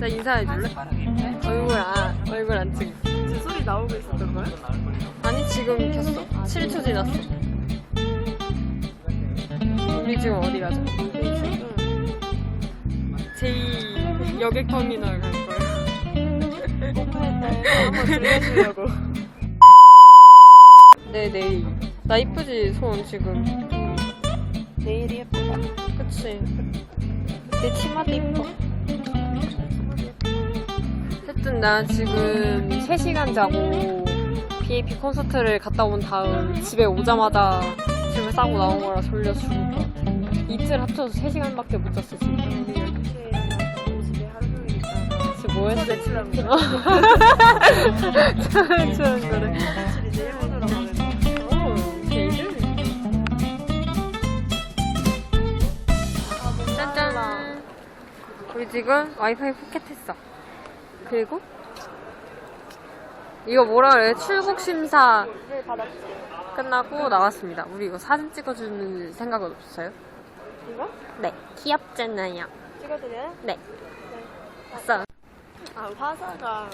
자 인사해 줄래? 얼굴 안 얼굴 안 찍어. 제 소리 나오고 있었던 거야? 아니 지금 켰어. 7초 지났어. 우리 지금 어디 가죠? 제2 여객 터미널 갈 거예요. 한번 들려주려고. 네 내일. 나 이쁘지 손 지금. 내일이 예쁘다. 그치. 내 치마도 이뻐. 어쨌든 나 지금 3시간 자고 BAP 콘서트를 갔다 온 다음 집에 오자마자 짐을 싸고 나온 거라 졸려 죽을 것 같아. 이틀 합쳐서 3시간밖에 못 잤어 지금. 우리 12시에 일어나서 집에 하루 종일 있다가 지금 뭐 했어? 저는 그래. 어, 게이들. 짠짠. 우리 지금 와이파이 포켓 했어. 그리고 이거 뭐라 그래? 출국 심사. 끝나고 나왔습니다. 우리 이거 사진 찍어주는 생각은 없어요? 이거? 네. 귀엽잖아요. 찍어드려요? 네. 아싸. 아, 화사가.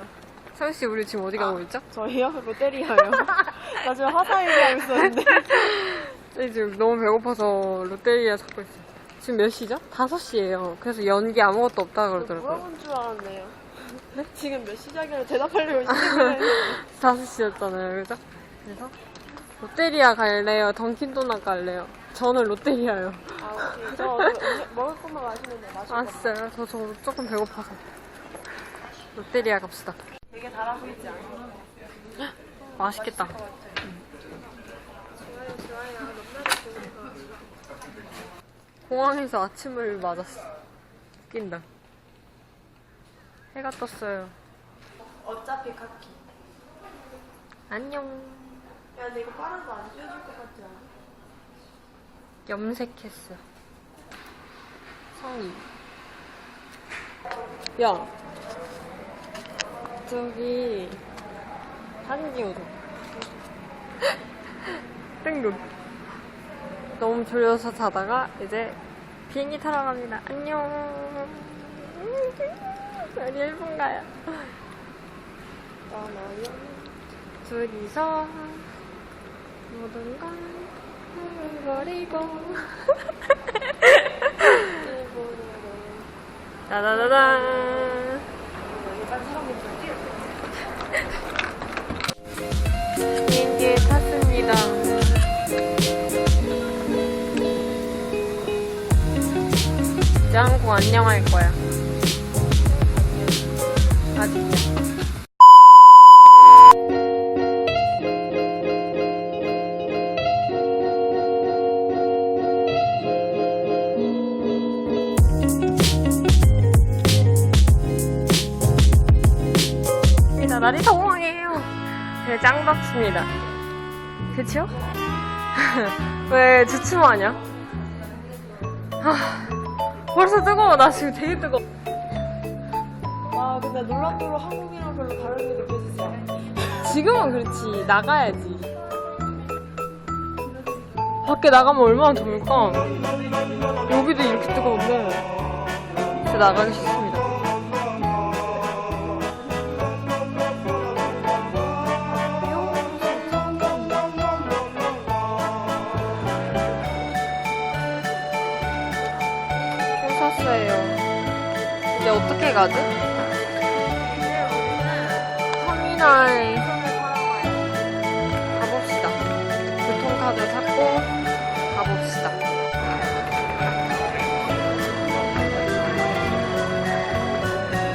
서유 씨, 우리 지금 어디 가고 있죠? 저희요? 롯데리아요. 나 지금 화사 얘기하고 있었는데. 저희 지금 너무 배고파서 롯데리아 찾고 있어요. 지금 몇 시죠? 5시예요. 그래서 연기 아무것도 없다 그러더라고요. 물어본 줄 알았네요. 지금 몇 시작이라 대답하려고 시작을 했는데. 5시였잖아요. 그죠? 그래서 롯데리아 갈래요? 던킨도넛 갈래요? 저는 롯데리아요. 아, 오케이. 저 음식- 먹을 것만 마시면 돼요. 마실 아, 것만. 진짜요? 저, 저 조금 배고파서. 롯데리아 갑시다. 되게 달아 보이지 않아요? 맛있겠다. 좋아요, 좋아요. 너무나도 좋은 거. 공항에서 아침을 맞았어. 웃긴다. 해가 떴어요. 어차피 카키. 안녕. 야, 근데 이거 빨아서 안 지워질 것 같지 않아? 염색했어. 성이. 야. 저기, 사진 찍어줘. 땡금. 너무 졸려서 자다가 이제 비행기 타러 갑니다. 안녕. 우리 일본 가요. 떠나요. 둘이서 모든 걸 일본으로. 따다다단. 비행기에 탔습니다 이제 한국 안녕할 거야 날이 더워해요. 대장 덥습니다. 그쵸? 왜 주춤하냐? 아, 벌써 뜨거워. 나 지금 되게 뜨거워. 아, 근데 놀랍도록 한국이랑 별로 다른 게 느껴지지 않아. 지금은 그렇지. 나가야지. 밖에 나가면 얼마나 더울까? 여기도 이렇게 뜨거운데. 진짜 나가기 싫습니다. 어떻게 가지? 터미널 가봅시다. 교통카드 찾고 가봅시다.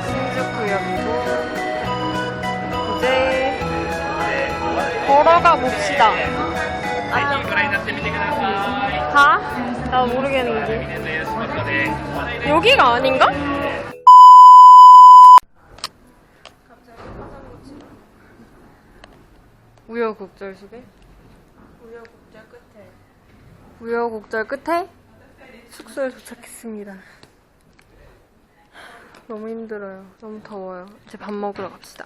신주쿠역이고 이제 걸어가 봅시다. 가? 나 모르겠는데. 여기가 아닌가? 우여곡절 속에 우여곡절 끝에. 우여곡절 끝에 숙소에 도착했습니다. 너무 힘들어요. 너무 더워요. 이제 밥 먹으러 갑시다.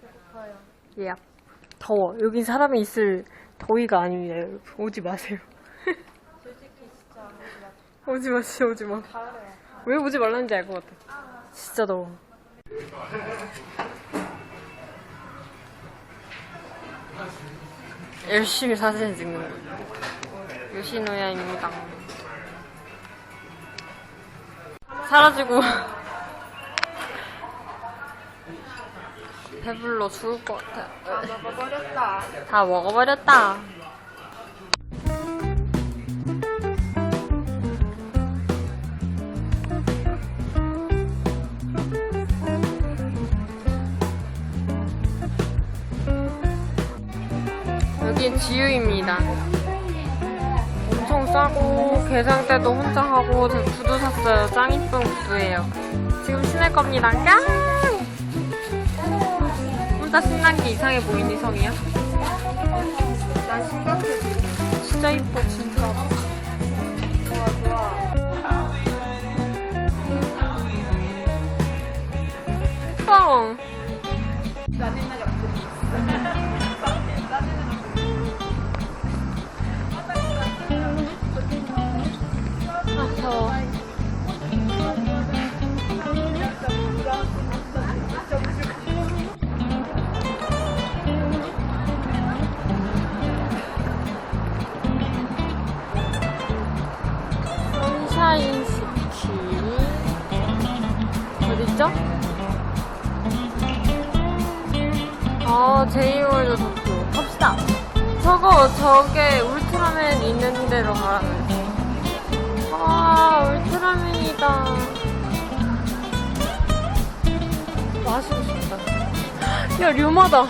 배고파요. 예. 더워. 여긴 사람이 있을 더위가 아닙니다, 여러분. 오지 마세요. 솔직히 진짜 아무리 오지 마세요, 오지 마. 가을에 왜 오지 말라는지 알 것 같아. 진짜 더워. 열심히 사진 찍는 거. 요시노야입니다. 사라지고 배불러 죽을 것 같아. 먹어버렸다. 다 먹어버렸다. 지유입니다. 엄청 싸고 게장대도 혼자 하고 저 구두 샀어요. 짱 이쁜 구두예요. 지금 신을 겁니다. 깡! 둘다 신난 게 이상해 보이니 성이야? 난 심각해. 진짜 이뻐 진짜. 좋아, 좋아. 뻥. 어딨죠? 아 제이월드 도쿄. 갑시다. 저거 저게 울트라맨 있는 데로 가라는 아 울트라맨이다. 마시고 싶다. 야 류마다.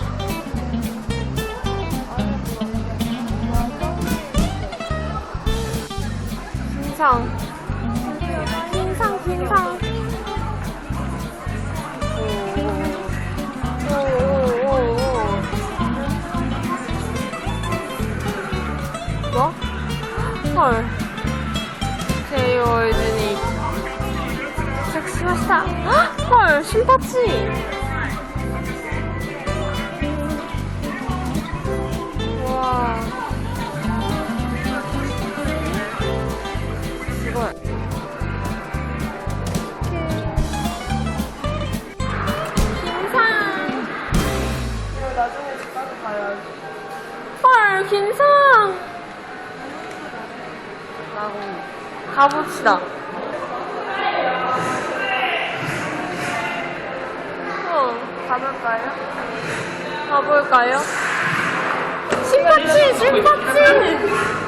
긴상 헐. 제이월드니 섹시하다. 헐 신봤지? 가볼까요? 가볼까요? 신파치 신파치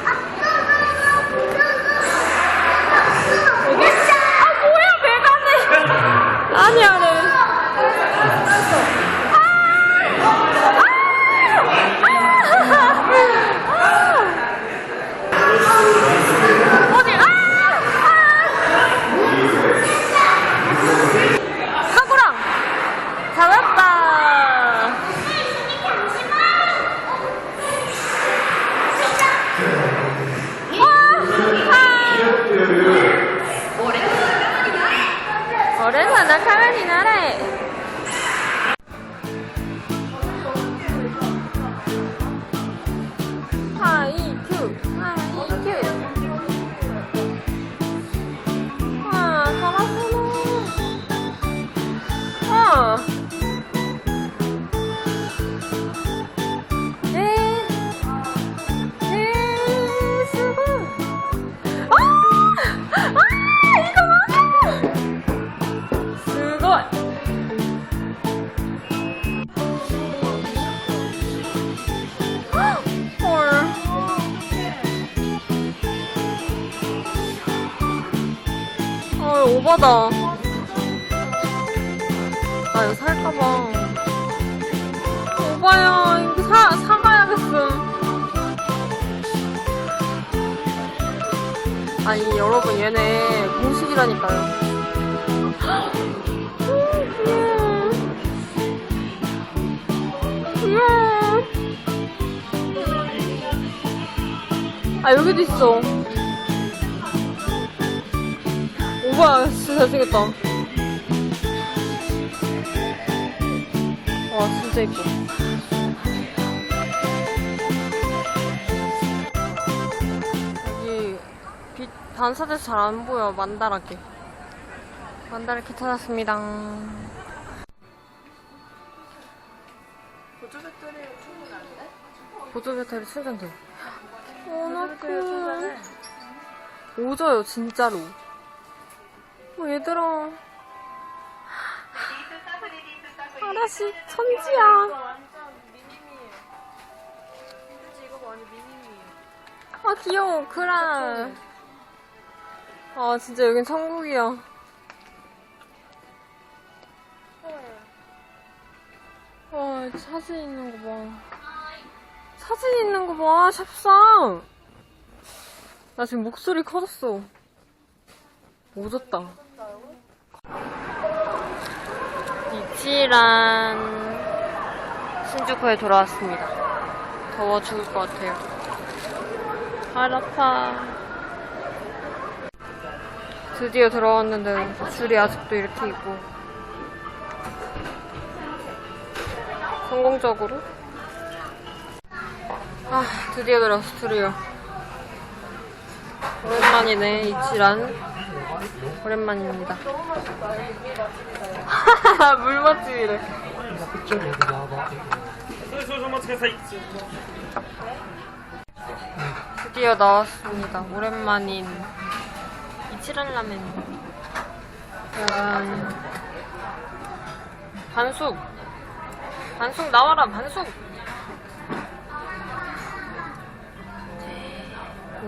Oh. 오바다. 나 이거 살까봐. 오바야, 이거 사, 사가야겠음. 아니, 여러분, 얘네 공식이라니까요. 아, 여기도 있어. 우와 진짜 잘생겼다. 와 진짜 이뻐. 여기 빛 반사돼서 잘 안 보여 만다라게. 만다라게 찾았습니다. 보조 배터리 충분한데? 보조 배터리 충전돼. 워낙 크 오져요 진짜로. 어, 얘들아. 아라씨, 천지야. 아, 귀여워, 그라. 아, 진짜 여긴 천국이야. 와, 사진 있는 거 봐. 사진 있는 거 봐, 샵상. 나 지금 목소리 커졌어. 오졌다. 이치란 신주쿠에 돌아왔습니다. 더워 죽을 것 같아요. 발 아파. 드디어 들어왔는데 줄이 아직도 이렇게 있고. 성공적으로? 아, 드디어 들어왔어, 줄이요. 오랜만이네, 이치란. 오랜만입니다. 물맛집이래. 드디어 나왔습니다. 오랜만인 이치란 라멘. 약간 반숙. 반숙 나와라 반숙.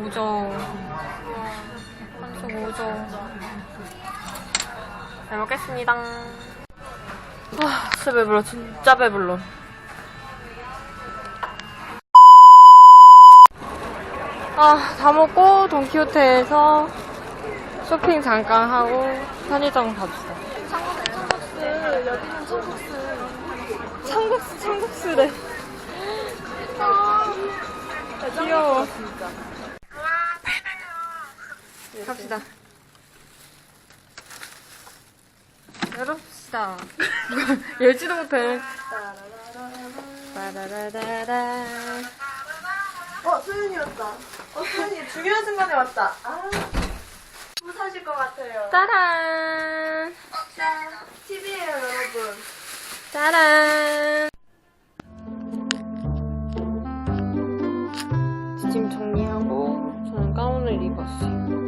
오정. 오죠. 잘 먹겠습니다. 아, 진짜 배불러. 진짜 배불러. 아, 다 먹고 돈키호테에서 쇼핑 잠깐 하고 편의점 갑시다. 청국스. 여기는 청국스. 창국수, 창국수래. 아, 귀여워. 진짜. 갑시다. 열읍시다. 열지도 못해. 빠라라라라. 어, 소연이 왔다. 어, 소연이 중요한 순간에 왔다. 아, 뭐 사실 것 같아요. 짜란. 짠. TV에요, 여러분. 짜란. 짐 정리하고 저는 가운을 입었어요.